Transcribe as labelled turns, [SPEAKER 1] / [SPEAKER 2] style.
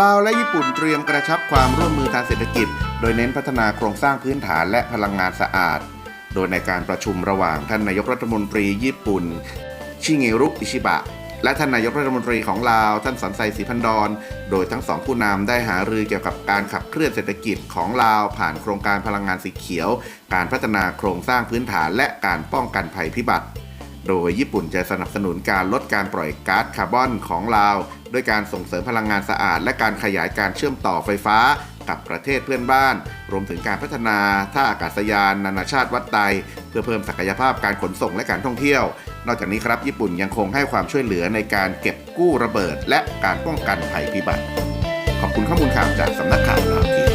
[SPEAKER 1] ลาวและญี่ปุ่นเตรียมกระชับความร่วมมือทางเศรษฐกิจ โดยเน้นพัฒนาโครงสร้างพื้นฐานและพลังงานสะอาด โดยในการประชุมระหว่างท่านนายกรัฐมนตรีญี่ปุ่น ชิเงรุ อิชิบะ และท่านนายกรัฐมนตรีของลาว ท่านสันไซศรีพันดอนโดยทั้งสองผู้นำได้หารือเกี่ยวกับการขับเคลื่อนเศรษฐกิจของลาว ผ่านโครงการพลังงานสีเขียว การพัฒนาโครงสร้างพื้นฐานและการป้องกันภัยพิบัติ โดยญี่ปุ่นจะสนับสนุนการลดการปล่อยก๊าซคาร์บอนของลาว ด้วยการส่งเสริมพลังงานสะอาด และการขยายการเชื่อมต่อไฟฟ้ากับประเทศเพื่อนบ้าน รวมถึงการพัฒนาท่าอากาศยาน นานาชาติวัดไต เพื่อเพิ่มศักยภาพการขนส่งและการท่องเที่ยว นอกจากนี้ครับญี่ปุ่นยังคงให้ความช่วยเหลือในการเก็บกู้ระเบิด และการป้องกันภัยพิบัติ ขอบคุณข้อมูลข่าวจากสำนักข่าวลาว